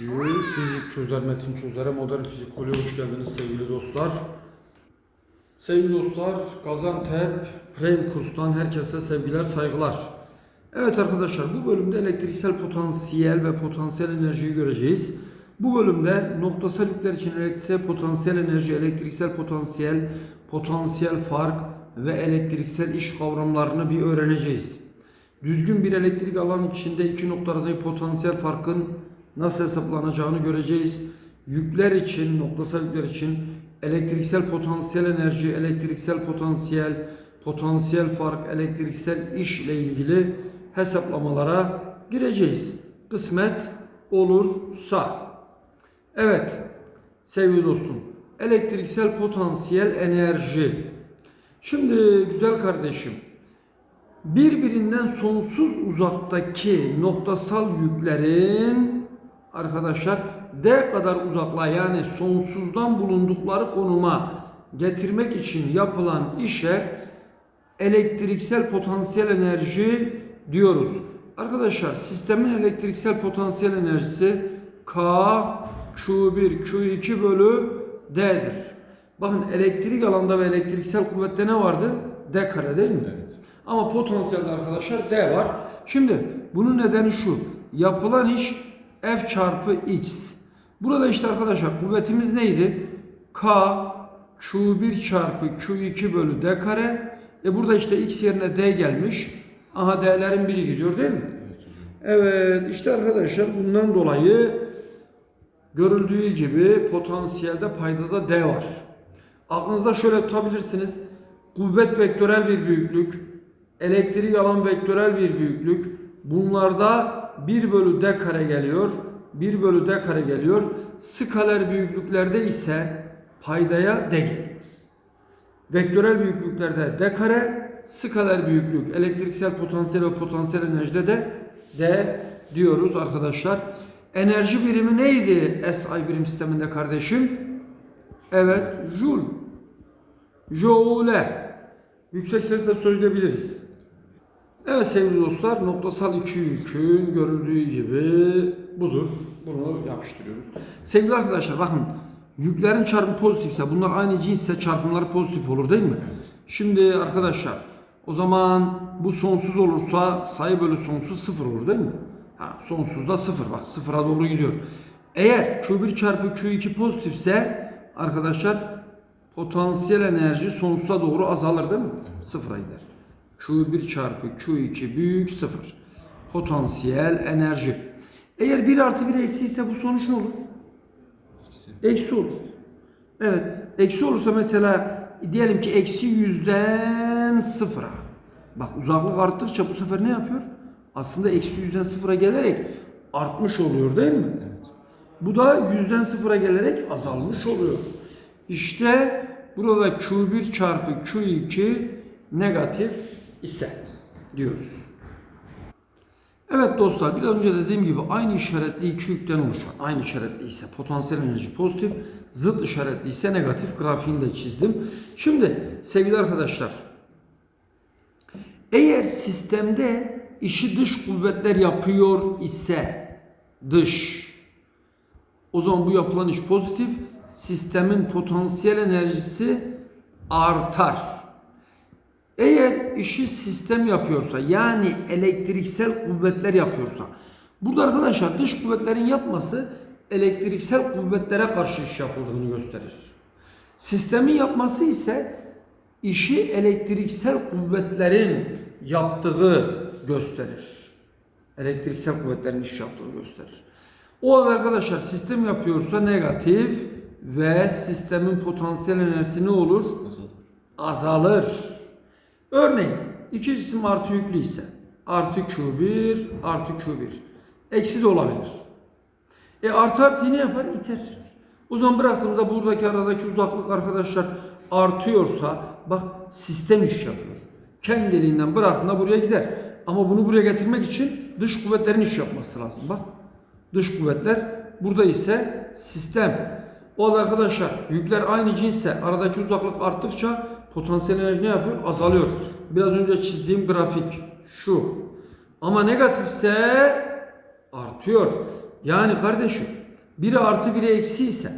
fizik çözer, metin çözere, modern fizik kolye hoş geldiniz sevgili dostlar. Sevgili dostlar, Gaziantep Prem kurstan herkese sevgiler, saygılar. Evet arkadaşlar, bu bölümde elektriksel potansiyel ve potansiyel enerjiyi göreceğiz. Bu bölümde noktasal yükler için elektriksel potansiyel enerji, elektriksel potansiyel, potansiyel fark ve elektriksel iş kavramlarını bir öğreneceğiz. Düzgün bir elektrik alan içinde iki nokta arasındaki potansiyel farkın nasıl hesaplanacağını göreceğiz. Yükler için, noktasal yükler için elektriksel potansiyel enerji, elektriksel potansiyel, potansiyel fark, elektriksel iş ile ilgili hesaplamalara gireceğiz. Kısmet olursa. Evet sevgili dostum elektriksel potansiyel enerji. Şimdi güzel kardeşim birbirinden sonsuz uzaktaki noktasal yüklerin arkadaşlar D kadar uzaklığa yani sonsuzdan bulundukları konuma getirmek için yapılan işe elektriksel potansiyel enerji diyoruz. Arkadaşlar sistemin elektriksel potansiyel enerjisi K Q1 Q2 bölü D'dir. Bakın elektrik alanda ve elektriksel kuvvette ne vardı? D kare değil mi? Evet. Ama potansiyelde arkadaşlar D var. Şimdi bunun nedeni şu. Yapılan iş F çarpı X. Burada işte arkadaşlar kuvvetimiz neydi? K Q1 çarpı Q2 bölü D kare. E burada işte X yerine D gelmiş. Aha D'lerin biri gidiyor değil mi? Evet işte arkadaşlar bundan dolayı görüldüğü gibi potansiyelde paydada D var. Aklınızda şöyle tutabilirsiniz. Kuvvet vektörel bir büyüklük, elektrik alan vektörel bir büyüklük. Bunlarda 1 bölü D kare geliyor. 1 bölü D kare geliyor. Skaler büyüklüklerde ise paydaya D geliyor. Vektörel büyüklüklerde D kare, skaler büyüklük, elektriksel potansiyel ve potansiyel enerjide de D diyoruz arkadaşlar. Enerji birimi neydi SI birim sisteminde kardeşim? Evet, Joule. Joule. Yüksek sesle söyleyebiliriz. Evet sevgili dostlar, noktasal iki yükün görüldüğü gibi budur. Bunu yapıştırıyoruz. Sevgili arkadaşlar bakın, yüklerin çarpımı pozitifse, bunlar aynı cinsse çarpımları pozitif olur değil mi? Şimdi arkadaşlar, o zaman bu sonsuz olursa sayı bölü sonsuz sıfır olur değil mi? Ha, sonsuzda sıfır bak sıfıra doğru gidiyor. Eğer Q1 çarpı Q2 pozitifse arkadaşlar potansiyel enerji sonsuza doğru azalır değil mi? Sıfıra gider. Q1 çarpı Q2 büyük sıfır. Potansiyel enerji. Eğer 1 artı 1 eksi ise bu sonuç ne olur? Eksi olur. Evet. Eksi olursa mesela diyelim ki eksi yüzden sıfıra. Bak uzaklık arttıkça bu sefer ne yapıyor? Aslında eksi yüzden sıfıra gelerek artmış oluyor değil mi? Evet. Bu da yüzden sıfıra gelerek azalmış oluyor. İşte burada Q1 çarpı Q2 negatif ise diyoruz. Evet dostlar biraz önce dediğim gibi aynı işaretli iki yükten oluşan aynı işaretli ise potansiyel enerji pozitif zıt işaretli ise negatif grafiğini de çizdim. Şimdi sevgili arkadaşlar eğer sistemde işi dış kuvvetler yapıyor ise dış o zaman bu yapılan iş pozitif sistemin potansiyel enerjisi artar. Eğer işi sistem yapıyorsa yani elektriksel kuvvetler yapıyorsa burada arkadaşlar dış kuvvetlerin yapması elektriksel kuvvetlere karşı iş yapıldığını gösterir. Sistemin yapması ise işi elektriksel kuvvetlerin yaptığı gösterir. Elektriksel kuvvetlerin iş yaptığı gösterir. O halde arkadaşlar sistem yapıyorsa negatif ve sistemin potansiyel enerjisi ne olur? Azalır. azalır. Örneğin iki cisim artı yüklü ise artı Q1 artı Q1 eksi de olabilir. E artı artı ne yapar? İter. O zaman bıraktığımızda buradaki aradaki uzaklık arkadaşlar artıyorsa bak sistem iş yapıyor. Kendiliğinden bıraktığında buraya gider. Ama bunu buraya getirmek için dış kuvvetlerin iş yapması lazım. Bak dış kuvvetler burada ise sistem. O arkadaşlar yükler aynı cinsse aradaki uzaklık arttıkça potansiyel enerji ne yapıyor? Azalıyor. Biraz önce çizdiğim grafik şu. Ama negatifse artıyor. Yani kardeşim biri artı biri eksi ise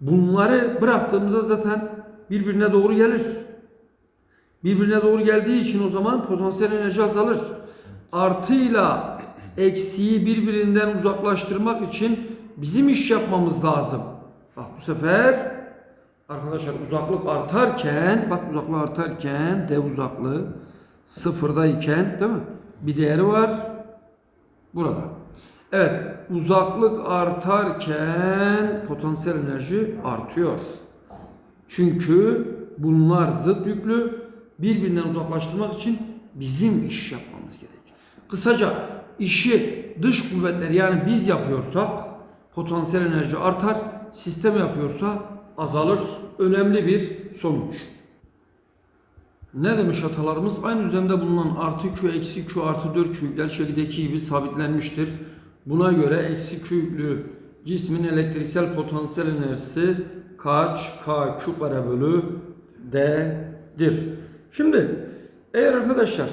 bunları bıraktığımızda zaten birbirine doğru gelir. Birbirine doğru geldiği için o zaman potansiyel enerji azalır. Artıyla eksiği birbirinden uzaklaştırmak için bizim iş yapmamız lazım. Bak bu sefer arkadaşlar uzaklık artarken bak uzaklık artarken D uzaklığı sıfırdayken değil mi? Bir değeri var burada. Evet uzaklık artarken potansiyel enerji artıyor. Çünkü bunlar zıt yüklü birbirinden uzaklaştırmak için bizim iş yapmamız gerek. Kısaca işi dış kuvvetler yani biz yapıyorsak potansiyel enerji artar, sistem yapıyorsa azalır. Önemli bir sonuç. Ne demiş atalarımız? Aynı düzlemde bulunan artı Q, eksi Q, artı 4 Q yükler şekildeki gibi sabitlenmiştir. Buna göre eksi Q yüklü cismin elektriksel potansiyel enerjisi kaç K Q kare bölü D'dir. Şimdi eğer arkadaşlar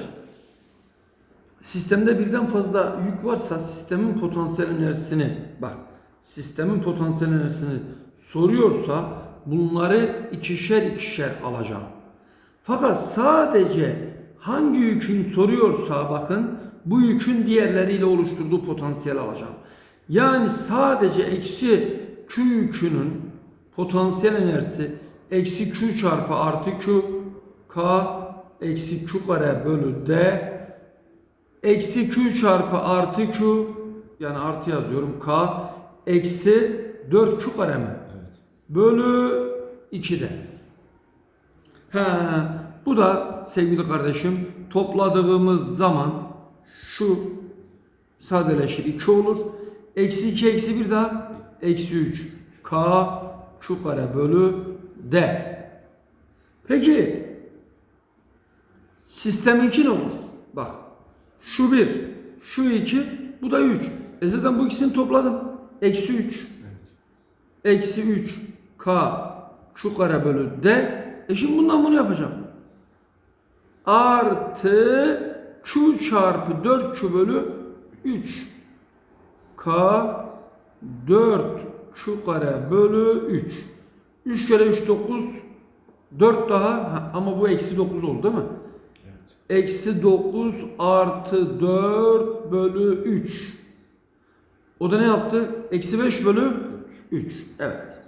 sistemde birden fazla yük varsa sistemin potansiyel enerjisini bak sistemin potansiyel enerjisini soruyorsa bunları ikişer ikişer alacağım. Fakat sadece hangi yükün soruyorsa bakın bu yükün diğerleriyle oluşturduğu potansiyel alacağım. Yani sadece eksi Q yükünün potansiyel enerjisi eksi Q çarpı artı Q K eksi Q kare bölü D eksi Q çarpı artı Q yani artı yazıyorum K eksi 4Q kare mi? Bölü 2'de. He, bu da sevgili kardeşim topladığımız zaman şu sadeleşir 2 olur. Eksi 2 eksi 1 daha eksi 3 K Q kare bölü D. Peki sisteminki ne olur? Bak şu 1 şu 2 bu da 3. E zaten bu ikisini topladım. Eksi 3 eksi 3 K Q kare bölü D. E şimdi bundan bunu yapacağım. Artı Q çarpı 4 Q bölü 3. K 4 Q kare bölü 3. 3 kere 3 9. 4 daha ha, ama bu eksi 9 oldu değil mi? Eksi 9 artı 4 bölü 3. O da ne yaptı? Eksi 5 bölü 3. Evet.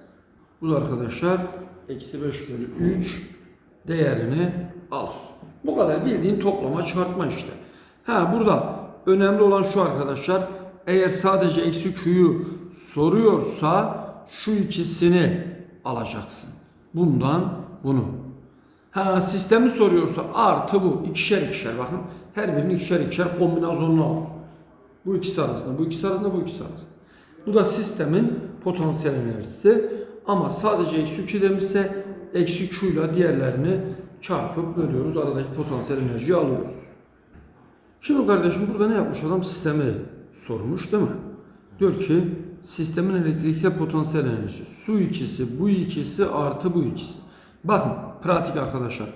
Bu da arkadaşlar eksi 5 bölü 3 değerini alır. Bu kadar bildiğin toplama çarpma işte. Ha burada önemli olan şu arkadaşlar. Eğer sadece eksi q'yu soruyorsa şu ikisini alacaksın. Bundan bunu. Ha sistemi soruyorsa artı bu. ikişer ikişer bakın. Her birini ikişer ikişer kombinasyonunu al. Bu ikisi arasında, bu ikisi arasında, bu ikisi arasında. Bu da sistemin potansiyel enerjisi. Ama sadece eksi Q demişse eksi Q ile diğerlerini çarpıp bölüyoruz. Aradaki potansiyel enerjiyi alıyoruz. Şimdi kardeşim burada ne yapmış adam? Sistemi sormuş değil mi? Diyor ki sistemin elektriksel potansiyel enerjisi. Su ikisi, bu ikisi artı bu ikisi. Bakın pratik arkadaşlar.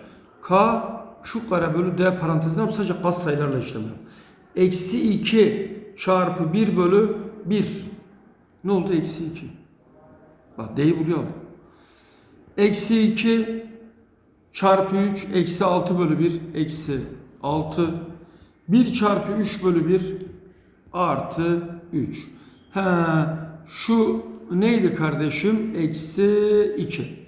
K şu kare bölü D parantezine sadece kas sayılarla işlem yap. Eksi 2 çarpı 1 bölü 1. Ne oldu? Eksi 2. Bak D'yi buraya. Eksi 2 çarpı 3 eksi 6 bölü 1 eksi 6. 1 çarpı 3 bölü 1 artı 3. Ha, şu neydi kardeşim? Eksi 2.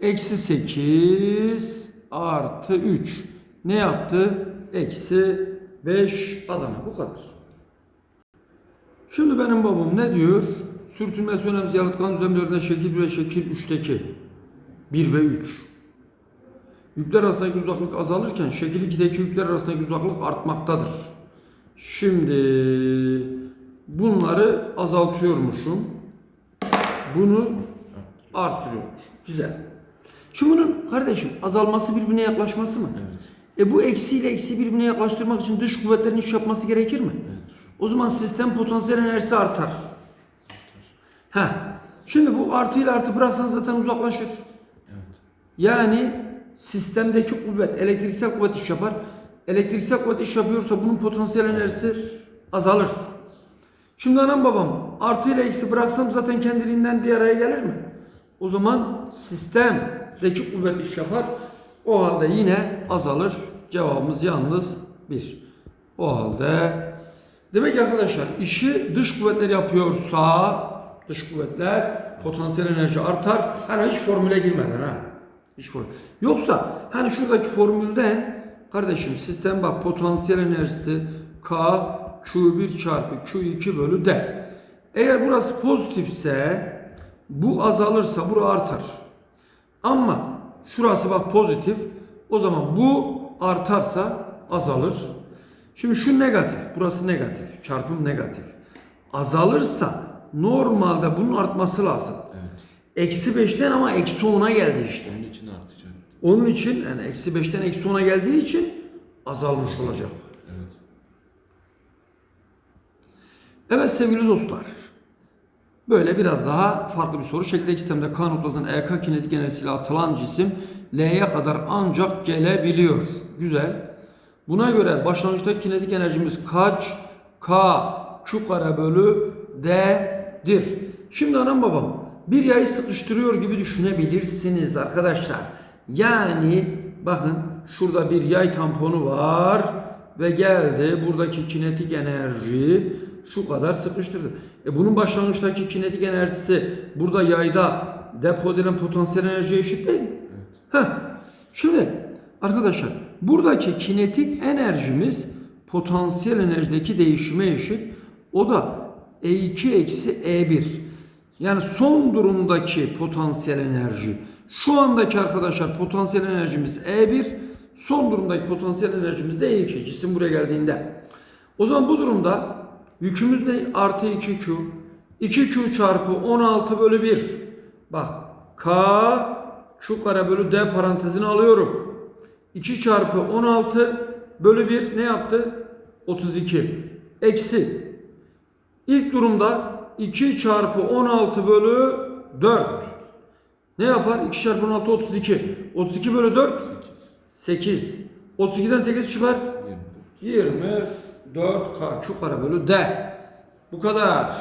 Eksi 8 artı 3. Ne yaptı? Eksi 5 Adana. Bu kadar. Şimdi benim babam ne diyor? Sürtünmesi önemsiz yalıtkan düzlemlerinde şekil 1 ve şekil 3'teki 1 ve 3. Yükler arasındaki uzaklık azalırken şekil 2'deki yükler arasındaki uzaklık artmaktadır. Şimdi bunları azaltıyormuşum. Bunu artırıyormuş. Güzel. Şimdi bunun kardeşim azalması birbirine yaklaşması mı? E bu eksi ile eksi birbirine yaklaştırmak için dış kuvvetlerin iş yapması gerekir mi? O zaman sistem potansiyel enerjisi artar. Ha. Şimdi bu artı ile artı bıraksanız zaten uzaklaşır. Yani sistemdeki kuvvet, elektriksel kuvvet iş yapar. Elektriksel kuvvet iş yapıyorsa bunun potansiyel enerjisi azalır. Şimdi anam babam Artı ile eksi bıraksam zaten kendiliğinden bir araya gelir mi? O zaman sistemdeki kuvvet iş yapar. O halde yine azalır. Cevabımız yalnız 1. O halde demek ki arkadaşlar işi dış kuvvetler yapıyorsa dış kuvvetler potansiyel enerji artar. Hani hiç formüle girmeden ha. Hiç formül. Yoksa hani şuradaki formülden kardeşim sistem bak potansiyel enerjisi K Q1 çarpı Q2 bölü D. Eğer burası pozitifse bu azalırsa bura artar. Ama şurası bak pozitif. O zaman bu artarsa azalır. Şimdi şu negatif. Burası negatif. Çarpım negatif. Azalırsa normalde bunun artması lazım. Evet. Eksi 5'ten ama eksi 10'a geldi işte. Onun için artacak. Onun için yani eksi 5'ten eksi 10'a geldiği için azalmış olacak. Evet. Evet sevgili dostlar. Böyle biraz daha farklı bir soru. Şekildeki sistemde K noktasından EK kinetik enerjisiyle atılan cisim L'ye kadar ancak gelebiliyor. Güzel. Buna göre başlangıçta kinetik enerjimiz kaç? K Q kare bölü D'dir. Şimdi anam babam bir yayı sıkıştırıyor gibi düşünebilirsiniz arkadaşlar. Yani bakın şurada bir yay tamponu var ve geldi buradaki kinetik enerji şu kadar sıkıştırdı. E bunun başlangıçtaki kinetik enerjisi burada yayda depo edilen potansiyel enerjiye eşit değil mi? Heh. Şimdi arkadaşlar buradaki kinetik enerjimiz potansiyel enerjideki değişime eşit. O da E2 eksi E1. Yani son durumdaki potansiyel enerji. Şu andaki arkadaşlar potansiyel enerjimiz E1. Son durumdaki potansiyel enerjimiz de E2. Cisim buraya geldiğinde. O zaman bu durumda yükümüz ne? Artı 2Q. 2Q çarpı 16 bölü 1. Bak K Q kare bölü D parantezini alıyorum. 2 çarpı 16 bölü 1 ne yaptı? 32. Eksi. İlk durumda 2 çarpı 16 bölü 4. Ne yapar? 2 çarpı 16 32. 32 bölü 4 8. 32'den 8 çıkar. 24. 24 K Q kare bölü D. Bu kadar.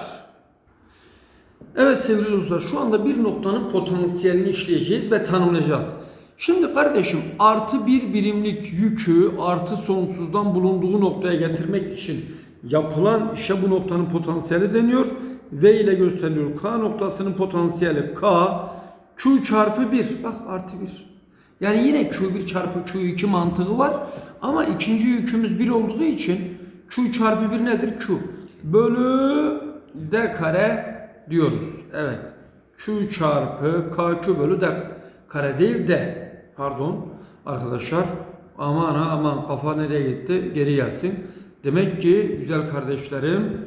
Evet sevgili dostlar şu anda bir noktanın potansiyelini işleyeceğiz ve tanımlayacağız. Şimdi kardeşim artı bir birimlik yükü artı sonsuzdan bulunduğu noktaya getirmek için yapılan işe bu noktanın potansiyeli deniyor. V ile gösteriliyor. K noktasının potansiyeli K Q çarpı 1. Bak artı 1. Yani yine Q1 çarpı Q2 mantığı var. Ama ikinci yükümüz 1 olduğu için Q çarpı 1 nedir? Q. Bölü D kare diyoruz. Evet. Q çarpı KQ bölü D kare değil D. Pardon arkadaşlar. Aman ha aman kafa nereye gitti? Geri gelsin. Demek ki güzel kardeşlerim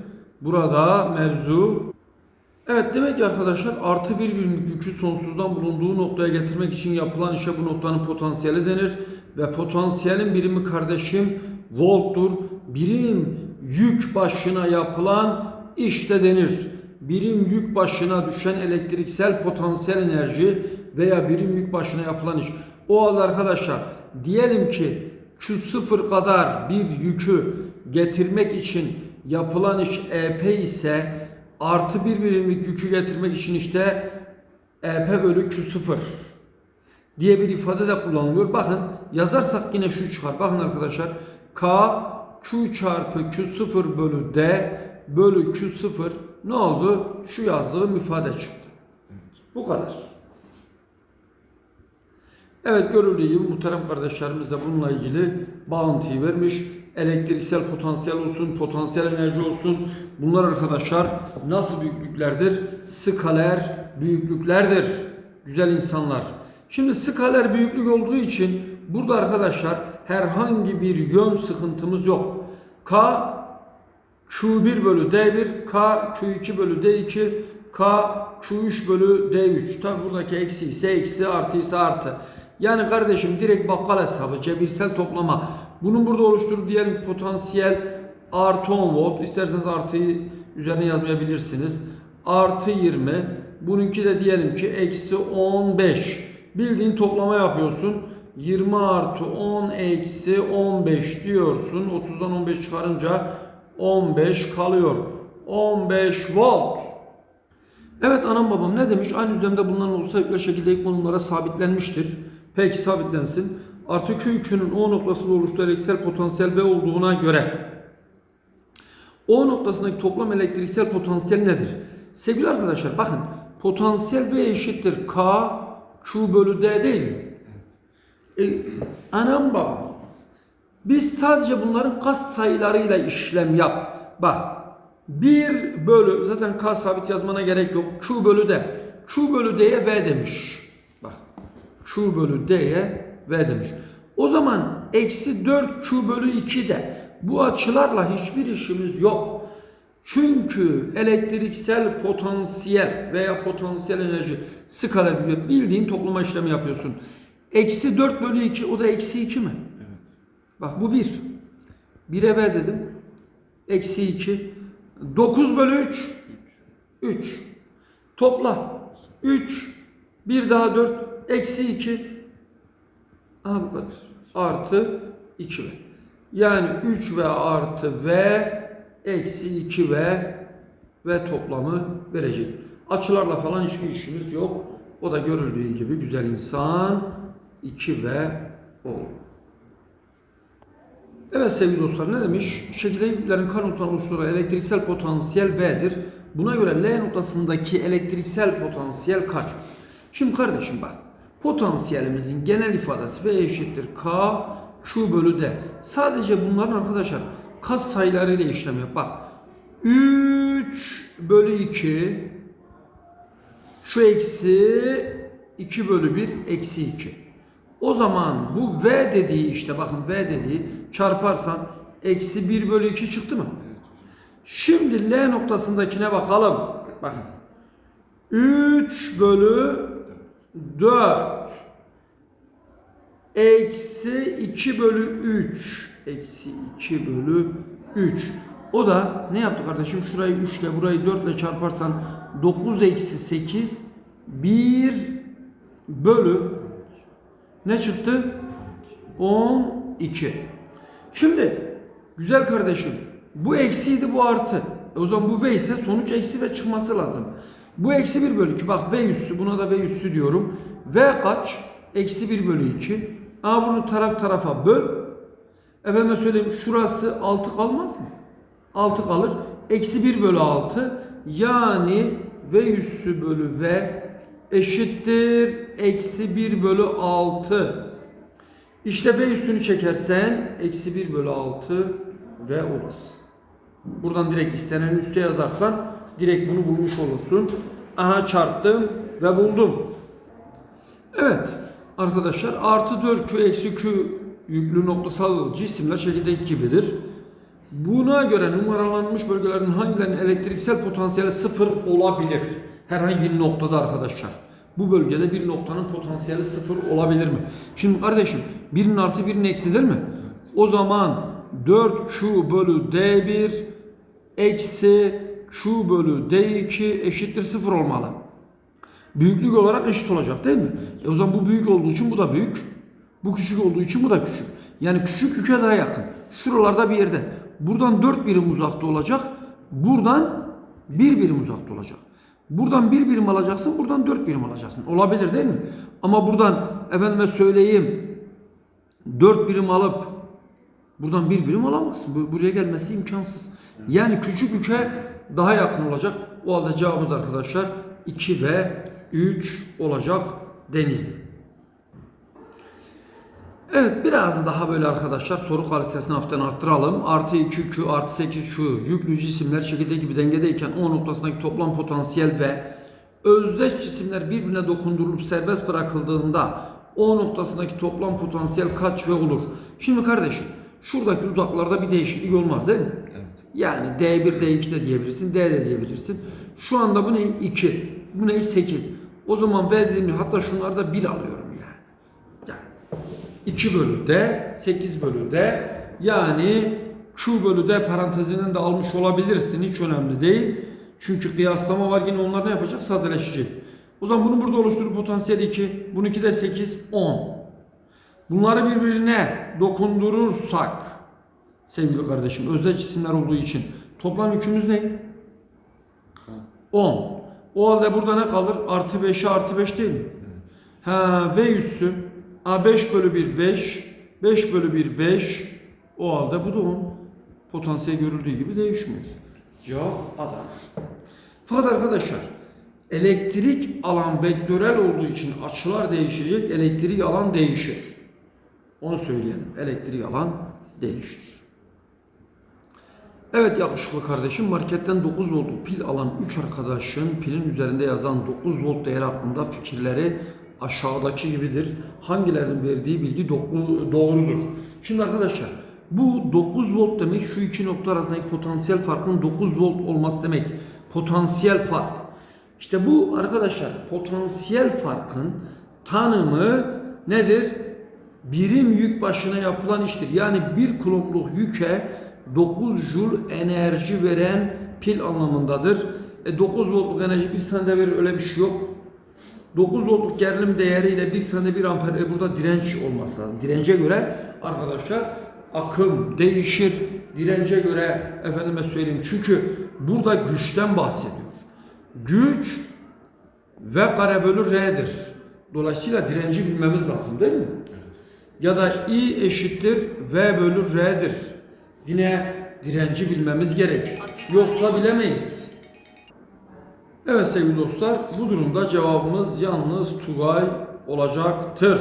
burada mevzu Evet demek ki arkadaşlar artı bir birimlik yükü sonsuzdan bulunduğu noktaya getirmek için yapılan işe bu noktanın potansiyeli denir. Ve potansiyelin birimi kardeşim volttur. Birim yük başına yapılan işte denir. Birim yük başına düşen elektriksel potansiyel enerji veya birim yük başına yapılan iş. O halde arkadaşlar diyelim ki Q0 kadar bir yükü getirmek için yapılan iş EP ise artı bir birimlik yükü getirmek için işte EP bölü Q0 diye bir ifade de kullanılıyor. Bakın yazarsak yine şu çıkar. Bakın arkadaşlar K Q çarpı Q0 bölü D bölü Q0 ne oldu? Şu yazdığım ifade çıktı. Bu kadar. Evet görüldüğü gibi muhterem kardeşlerimiz de bununla ilgili bağıntıyı vermiş. Elektriksel potansiyel olsun, potansiyel enerji olsun. Bunlar arkadaşlar nasıl büyüklüklerdir? Skaler büyüklüklerdir. Güzel insanlar. Şimdi skaler büyüklük olduğu için burada arkadaşlar herhangi bir yön sıkıntımız yok. K Q1 bölü D1, K Q2 bölü D2, K Q3 bölü D3. Tabi buradaki eksi ise eksi artı ise artı. Yani kardeşim direkt bakkal hesabı, cebirsel toplama. Bunun burada oluşturduğu diyelim ki potansiyel artı 10 volt. İsterseniz artıyı üzerine yazmayabilirsiniz. Artı 20. Bununki de diyelim ki eksi 15. Bildiğin toplama yapıyorsun. 20 artı 10 eksi 15 diyorsun. 30'dan 15 çıkarınca 15 kalıyor. 15 volt. Evet anam babam ne demiş? Aynı düzlemde bulunan olsa yükle şekilde ilk konumlara sabitlenmiştir. Peki sabitlensin. Artı Q yükünün O noktasında oluştuğu elektriksel potansiyel V olduğuna göre O noktasındaki toplam elektriksel potansiyel nedir? Sevgili arkadaşlar bakın potansiyel V eşittir K Q bölü D değil mi? E, anam babam biz sadece bunların kas sayılarıyla işlem yap. Bak 1 bölü zaten K sabit yazmana gerek yok. Q bölü D. Q bölü D'ye V demiş. Bak Q bölü D'ye V demiş. O zaman eksi 4 Q bölü 2 de bu açılarla hiçbir işimiz yok. Çünkü elektriksel potansiyel veya potansiyel enerji skala biliyor. Bildiğin toplama işlemi yapıyorsun. Eksi 4 bölü 2 o da eksi 2 mi? Evet. Bak bu 1. 1'e V dedim. Eksi 2. 9 bölü 3. 3. Topla. 3. 1 daha 4. Eksi 2. Aha bu kadar. Artı 2 V. Yani 3 V artı V eksi 2 V ve toplamı verecek. Açılarla falan hiçbir işimiz yok. O da görüldüğü gibi güzel insan 2 V oldu. Evet sevgili dostlar ne demiş? Şekilde yüklerin kanuttan oluşturan elektriksel potansiyel V'dir. Buna göre L noktasındaki elektriksel potansiyel kaç? Şimdi kardeşim bak. Potansiyelimizin genel ifadesi V eşittir K Q bölü D. Sadece bunların arkadaşlar kas sayılarıyla işlem yap. Bak 3 bölü 2 şu eksi 2 bölü 1 eksi 2. O zaman bu V dediği işte bakın V dediği çarparsan eksi 1 bölü 2 çıktı mı? Şimdi L noktasındakine bakalım. Bakın. 3 bölü 4 eksi 2 bölü 3 eksi 2 bölü 3 o da ne yaptı kardeşim? Şurayı 3 ile burayı 4 ile çarparsan 9 eksi 8 1 bölü ne çıktı? 12 şimdi güzel kardeşim bu eksiydi bu artı. E o zaman bu v ise sonuç eksi ve çıkması lazım bu eksi 1 bölü 2 bak v üssü buna da v üssü diyorum. V kaç? Eksi 1 bölü 2 a bunu taraf tarafa böl. Efendime söyleyeyim şurası 6 kalmaz mı? 6 kalır. Eksi 1 bölü 6 yani v üssü bölü v eşittir. Eksi 1 bölü 6 işte v üstünü çekersen eksi 1 bölü 6 v olur. Buradan direkt istenen üste yazarsan direkt bunu bulmuş olursun. Aha çarptım ve buldum. Evet arkadaşlar artı 4Q eksi Q yüklü noktasal cisimler şekildeki gibidir. Buna göre numaralanmış bölgelerin hangilerinin elektriksel potansiyeli sıfır olabilir? Herhangi bir noktada arkadaşlar. Bu bölgede bir noktanın potansiyeli sıfır olabilir mi? Şimdi kardeşim birinin artı birinin eksidir mi? O zaman 4Q bölü D1 eksi Q bölü D2 eşittir sıfır olmalı. Büyüklük olarak eşit olacak değil mi? E o zaman bu büyük olduğu için bu da büyük. Bu küçük olduğu için bu da küçük. Yani küçük yüke daha yakın. Şuralarda bir yerde. Buradan 4 birim uzakta olacak. Buradan 1 birim uzakta olacak. Buradan 1 birim alacaksın. Buradan 4 birim alacaksın. Olabilir değil mi? Ama buradan efendime söyleyeyim 4 birim alıp buradan 1 birim alamazsın. Bu- Buraya gelmesi imkansız. Yani küçük yüke daha yakın olacak. O halde cevabımız arkadaşlar 2 ve 3 olacak Denizli. Evet biraz daha böyle arkadaşlar soru kalitesini hafiften arttıralım. Artı 2Q artı 8Q yüklü cisimler şekilde gibi dengedeyken O noktasındaki toplam potansiyel ve özdeş cisimler birbirine dokundurulup serbest bırakıldığında O noktasındaki toplam potansiyel kaç ve olur? Şimdi kardeşim şuradaki uzaklarda bir değişiklik olmaz değil mi? Yani D1, D2 de diyebilirsin, D de diyebilirsin. Şu anda bu ne? 2. Bu ne? 8. O zaman V dediğim hatta şunlarda 1 alıyorum yani. Yani 2 bölü D, 8 bölü D. Yani Q bölü D parantezinin de almış olabilirsin. Hiç önemli değil. Çünkü kıyaslama var yine onlar ne yapacak? Sadeleşecek. O zaman bunu burada oluşturup potansiyel 2. Bununki de 8, 10. Bunları birbirine dokundurursak sevgili kardeşim özdeş cisimler olduğu için toplam yükümüz ne? 10. O halde burada ne kalır? Artı 5'e artı 5 değil mi? Ha, V üssü. A 5 bölü 1 5. 5 bölü 1 5. O halde bu da 10. Potansiyel görüldüğü gibi değişmiyor. Cevap Adana. Fakat arkadaşlar elektrik alan vektörel olduğu için açılar değişecek, elektrik alan değişir. Onu söyleyelim. Elektrik alan değişir. Evet yakışıklı kardeşim marketten 9 voltluk pil alan 3 arkadaşın pilin üzerinde yazan 9 volt değeri hakkında fikirleri aşağıdaki gibidir. Hangilerinin verdiği bilgi do- doğrudur? Şimdi arkadaşlar bu 9 volt demek şu iki nokta arasındaki potansiyel farkın 9 volt olması demek. Potansiyel fark. İşte bu arkadaşlar potansiyel farkın tanımı nedir? Birim yük başına yapılan iştir. Yani bir kulomluk yüke 9 joule enerji veren pil anlamındadır. E 9 voltluk enerji bir saniyede verir öyle bir şey yok. 9 voltluk gerilim değeriyle bir saniyede 1 amper e burada direnç olması lazım. Dirence göre arkadaşlar akım değişir. Dirence göre efendime söyleyeyim çünkü burada güçten bahsediyor. Güç V kare bölü R'dir. Dolayısıyla direnci bilmemiz lazım değil mi? Ya da I eşittir V bölü R'dir. Yine direnci bilmemiz gerek. Yoksa bilemeyiz. Evet sevgili dostlar bu durumda cevabımız yalnız Tugay olacaktır.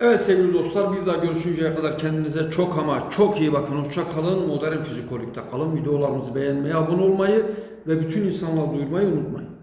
Evet sevgili dostlar bir daha görüşünceye kadar kendinize çok ama çok iyi bakın. Hoşça kalın. Modern Fizikolog'da kalın. Videolarımızı beğenmeyi, abone olmayı ve bütün insanlara duyurmayı unutmayın.